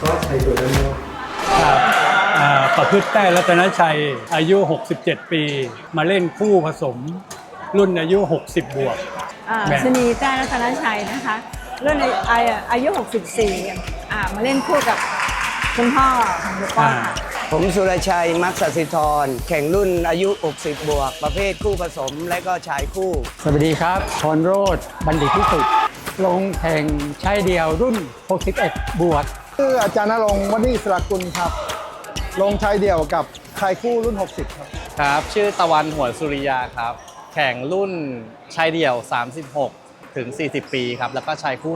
สุดแล้วเนอะครับอ่าประพฤติแต้รัตนชัยอายุ 67 ปี มาเล่นคู่ผสม รุ่นอายุ 60 บวกอ่าแม่ชนีแต้รัตนชัยนะคะ รุ่นอาอาอายุ 64อ่ามาเล่นคู่กับคุณพ่อของลูกป้ออ่าค่ะผมสุรชัยมักสสิธร แข่งรุ่นอายุ 60 บวก ประเภทคู่ผสมและก็ชายคู่ สวัสดีครับพรโรธบัณฑิตที่สุดลงแข่งชายเดียวรุ่น 61 บวก ชื่ออาจารย์นรงค์วณีสระกุลครับ ลงชายเดี่ยวกับชายคู่รุ่น 60 ครับ ครับ ชื่อตะวันหัวสุริยาครับ แข่งรุ่นชายเดี่ยว 36 ถึง 40 ปีครับ แล้วก็ชายคู่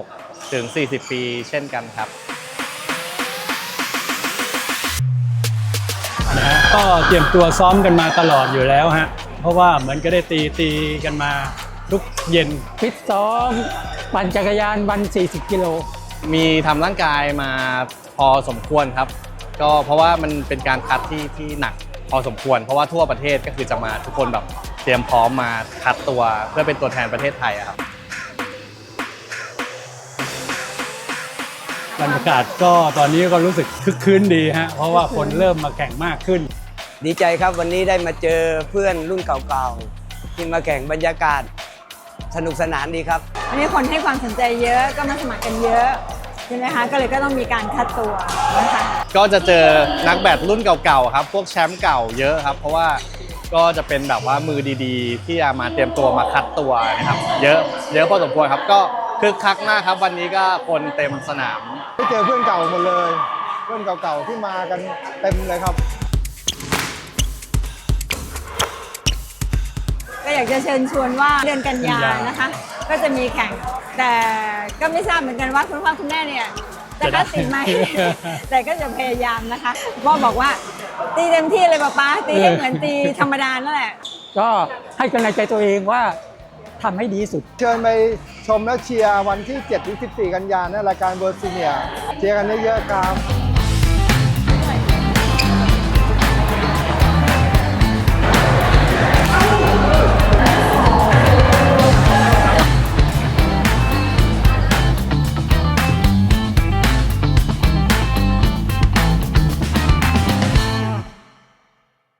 36 ถึง 40 ปีเช่นกันครับนะฮะก็เตรียมตัวซ้อมกันมาตลอดอยู่แล้วฮะ เพราะว่าเหมือนก็ได้ตีตีกันมาทุกเย็น ฟิตซ้อมปั่นจักรยานวัน 40 กิโล มีทำร่างกายมาพอสมควรครับ ก็เพราะว่ามันเป็นการคัดที่ที่หนักพอสมควร เพราะว่าทั่วประเทศก็คือจะมาทุกคนแบบเตรียมพร้อมมาคัดตัวเพื่อเป็นตัวแทนประเทศไทยอะครับบรรยากาศก็ตอนนี้ก็รู้สึกคึกคืนดีฮะเพราะว่าคนเริ่มมาแข่งมากขึ้น ดีใจครับวันนี้ได้มาเจอเพื่อนรุ่นเก่าๆที่มาแข่งบรรยากาศสนุกสนานดีครับวันนี้คนให้ความสนใจเยอะก็มาสมัครกันเยอะ ใช่ไหมคะ ก็เลยก็ต้องมีการคัดตัวนะคะ ก็จะเจอนักแบดรุ่นเก่าๆครับ พวกแชมป์เก่าเยอะครับ เพราะว่าก็จะเป็นแบบว่ามือดีๆ ที่จะมาเตรียมตัวมาคัดตัวนะครับ เยอะเยอะพอสมควรครับ ก็คึกคักมากครับ วันนี้ก็คนเต็มสนาม ได้เจอเพื่อนเก่าหมดเลย เพื่อนเก่าๆที่มากันเต็มเลยครับ ก็อยากจะเชิญชวนว่าเดือนกันยานะคะ ก็จะมีแข่ง แต่ก็ไม่ทราบเหมือนกันว่าคุณพ่อคุณแม่เนี่ยจะคัดติดไหมแต่ก็จะพยายามนะคะพ่อบอกว่าตีเต็มที่เลยป๊าป๊าตีให้เหมือนตีธรรมดานั่นแหละ ก็ให้กำลังใจตัวเองว่าทำให้ดีที่สุด เชิญไปชมและเชียร์วันที่7ถึง14 กันยายนในรายการเวอร์ซีเนียเชียร์กันเยอะๆครับ